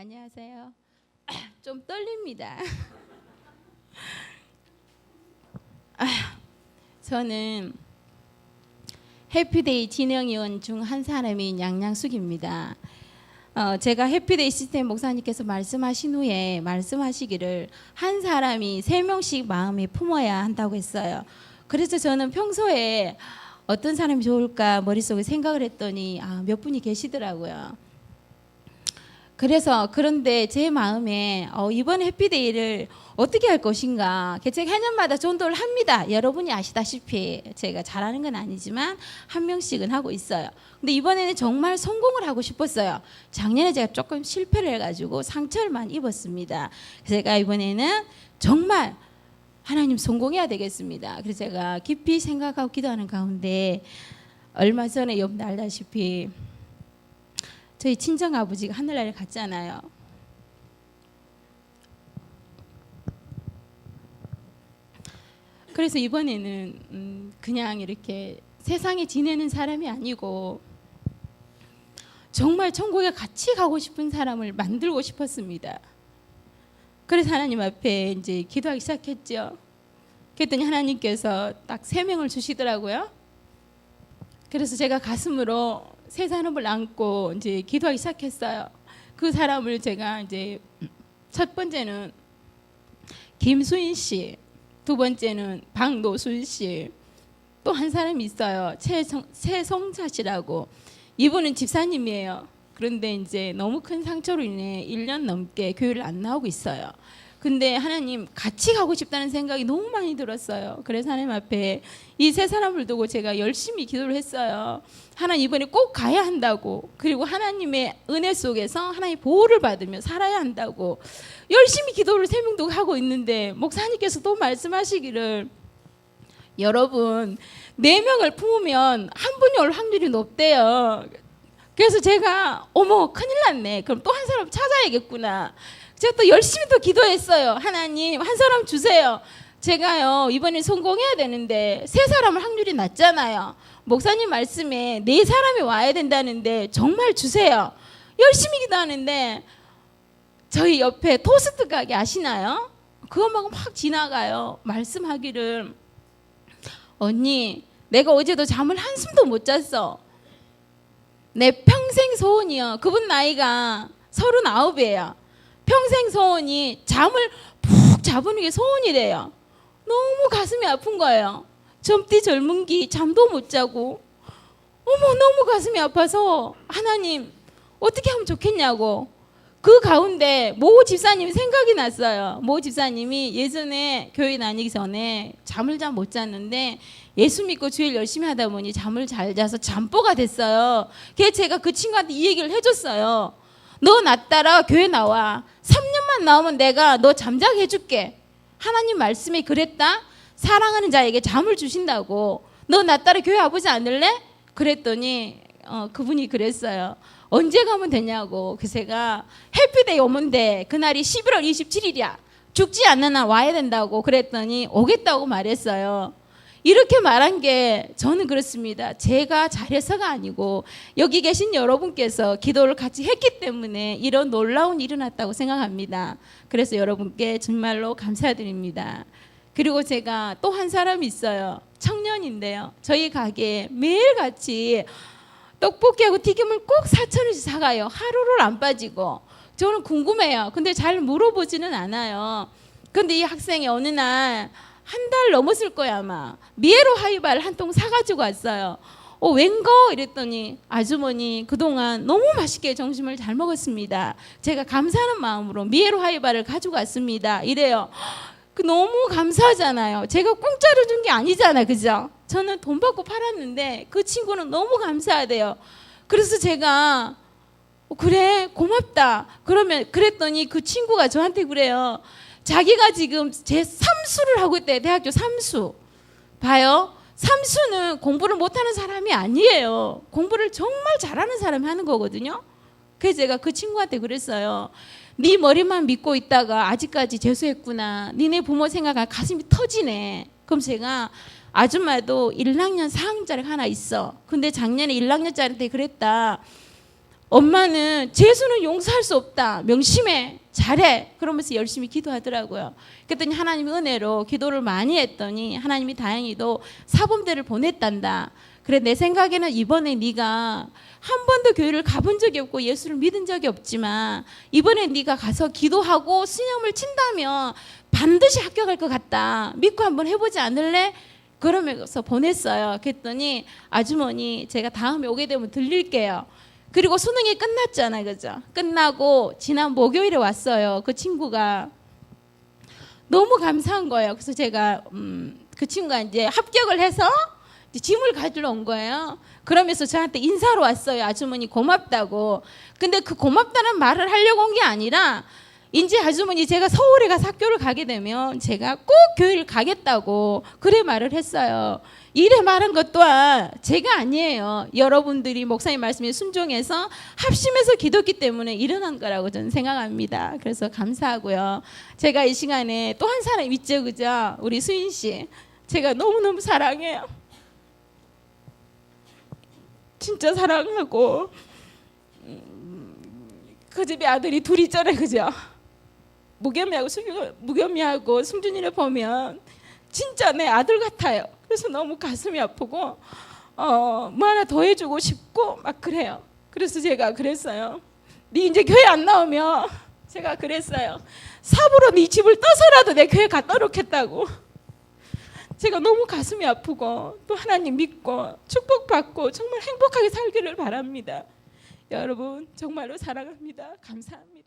안녕하세요. 좀 떨립니다. 아, 저는 해피데이 진행위원 중 한 사람인 양양숙입니다. 어, 제가 해피데이 시스템 목사님께서 말씀하신 후에 말씀하시기를 한 사람이 세 명씩 마음에 품어야 한다고 했어요. 그래서 저는 평소에 어떤 사람이 좋을까 머릿속에 생각을 했더니 아, 몇 분이 계시더라고요. 그래서 그런데 제 마음에 어, 이번 해피데이를 어떻게 할 것인가. 제가 해년마다 전도를 합니다. 여러분이 아시다시피 제가 잘하는 건 아니지만 한 명씩은 하고 있어요. 근데 이번에는 정말 성공을 하고 싶었어요. 작년에 제가 조금 실패를 해가지고 상처를 많이 입었습니다. 제가 이번에는 정말 하나님 성공해야 되겠습니다. 그래서 제가 깊이 생각하고 기도하는 가운데 얼마 전에 옆 알다시피 저희 친정 아버지가 하늘나라에 갔잖아요. 그래서 이번에는 음, 그냥 이렇게 세상에 지내는 사람이 아니고 정말 천국에 같이 가고 싶은 사람을 만들고 싶었습니다. 그래서 하나님 앞에 이제 기도하기 시작했죠. 그랬더니 하나님께서 딱 세 명을 주시더라고요. 그래서 제가 가슴으로 세 사람을 안고 이제 기도하기 시작했어요. 그 사람을 제가 이제 첫 번째는 김수인 씨, 두 번째는 박노순 씨, 또 한 사람이 있어요. 최성, 최성자 씨라고. 이분은 집사님이에요. 그런데 이제 너무 큰 상처로 인해 1년 넘게 교회를 안 나오고 있어요. 근데 하나님 같이 가고 싶다는 생각이 너무 많이 들었어요. 그래서 하나님 앞에 이 세 사람을 두고 제가 열심히 기도를 했어요. 하나님 이번에 꼭 가야 한다고. 그리고 하나님의 은혜 속에서 하나님의 보호를 받으며 살아야 한다고. 열심히 기도를 세 명도 하고 있는데 목사님께서 또 말씀하시기를 여러분 네 명을 품으면 한 분이 올 확률이 높대요. 그래서 제가 어머 큰일 났네. 그럼 또 한 사람 찾아야겠구나. 제가 또 열심히 또 기도했어요. 하나님 한 사람 주세요. 제가요 이번에 성공해야 되는데 세 사람을 확률이 낮잖아요. 목사님 말씀에 네 사람이 와야 된다는데 정말 주세요. 열심히 기도하는데 저희 옆에 토스트 가게 아시나요? 그것만 막 지나가요. 말씀하기를 언니 내가 어제도 잠을 한숨도 못 잤어. 내 평생 소원이요. 그분 나이가 서른아홉이에요. 평생 소원이 잠을 푹 자보는 게 소원이래요. 너무 가슴이 아픈 거예요. 젊디 젊은 기 잠도 못 자고 어머 너무 가슴이 아파서 하나님 어떻게 하면 좋겠냐고 그 가운데 모 집사님 생각이 났어요. 모 집사님이 예전에 교회 다니기 전에 잠을 잘 못 잤는데 예수 믿고 주일 열심히 하다 보니 잠을 잘 자서 잠보가 됐어요. 그래서 제가 그 친구한테 이 얘기를 해줬어요. 너 나 따라 교회 나와. 3년만 나오면 내가 너 잠자게 해줄게. 하나님 말씀이 그랬다. 사랑하는 자에게 잠을 주신다고. 너 나 따라 교회 와보지 않을래? 그랬더니 어, 그분이 그랬어요. 언제 가면 되냐고. 제가 해피데이 오면데 그날이 11월 27일이야. 죽지 않는 날 와야 된다고 그랬더니 오겠다고 말했어요. 이렇게 말한 게 저는 그렇습니다. 제가 잘해서가 아니고 여기 계신 여러분께서 기도를 같이 했기 때문에 이런 놀라운 일이 났다고 생각합니다. 그래서 여러분께 정말로 감사드립니다. 그리고 제가 또 한 사람이 있어요. 청년인데요. 저희 가게에 매일같이 떡볶이하고 튀김을 꼭 4천 원씩 사가요. 하루를 안 빠지고. 저는 궁금해요. 근데 잘 물어보지는 않아요. 근데 이 학생이 어느 날 한 달 넘었을 거야 아마. 미에로 하이바를 한통 사가지고 왔어요. 어, 웬거? 이랬더니 아주머니 그동안 너무 맛있게 점심을 잘 먹었습니다. 제가 감사하는 마음으로 미에로 하이바를 가지고 왔습니다. 이래요. 그 너무 감사하잖아요. 제가 공짜로 준 게 아니잖아요. 그죠? 저는 돈 받고 팔았는데 그 친구는 너무 감사하대요. 그래서 제가 어, 그래 고맙다. 그러면 그랬더니 그 친구가 저한테 그래요. 자기가 지금 제 3수를 하고 있대. 대학교 3수. 봐요. 삼수는 공부를 못하는 사람이 아니에요. 공부를 정말 잘하는 사람이 하는 거거든요. 그래서 제가 그 친구한테 그랬어요. 네 머리만 믿고 있다가 아직까지 재수했구나. 니네 부모 생각하면 가슴이 터지네. 그럼 제가 아줌마도 1학년 4학년짜리 하나 있어. 근데 작년에 1학년짜리한테 그랬다. 엄마는 재수는 용서할 수 없다. 명심해. 잘해. 그러면서 열심히 기도하더라고요. 그랬더니 하나님이 은혜로 기도를 많이 했더니 하나님이 다행히도 사범대를 보냈단다. 그래 내 생각에는 이번에 네가 한 번도 교회를 가본 적이 없고 예수를 믿은 적이 없지만 이번에 네가 가서 기도하고 신념을 친다면 반드시 합격할 것 같다. 믿고 한번 해보지 않을래? 그러면서 보냈어요. 그랬더니 아주머니 제가 다음에 오게 되면 들릴게요. 그리고 수능이 끝났잖아요, 그죠? 끝나고 지난 목요일에 왔어요. 그 친구가 너무 감사한 거예요. 그래서 제가 음, 그 친구가 이제 합격을 해서 이제 짐을 가지러 온 거예요. 그러면서 저한테 인사로 왔어요. 아주머니 고맙다고. 근데 그 고맙다는 말을 하려고 온 게 아니라 이제 아주머니 제가 서울에 가서 학교를 가게 되면 제가 꼭 교회를 가겠다고 그래 말을 했어요. 이래 말한 것 또한 제가 아니에요. 여러분들이 목사님 말씀에 순종해서 합심해서 기도했기 때문에 일어난 거라고 저는 생각합니다. 그래서 감사하고요. 제가 이 시간에 또 한 사람 있죠, 그죠? 우리 수인 씨. 제가 너무너무 사랑해요. 진짜 사랑하고 음, 그 집에 아들이 둘 있잖아요, 그죠? 무겸이하고 승 무겸이하고 승준이를 보면 진짜 내 아들 같아요. 그래서 너무 가슴이 아프고 어, 뭐 하나 더 해주고 싶고 막 그래요. 그래서 제가 그랬어요. 네 이제 교회 안 나오면 제가 그랬어요. 삽으로 네 집을 떠서라도 내 교회 갖다 놓겠다고. 제가 너무 가슴이 아프고 또 하나님 믿고 축복받고 정말 행복하게 살기를 바랍니다. 여러분 정말로 사랑합니다. 감사합니다.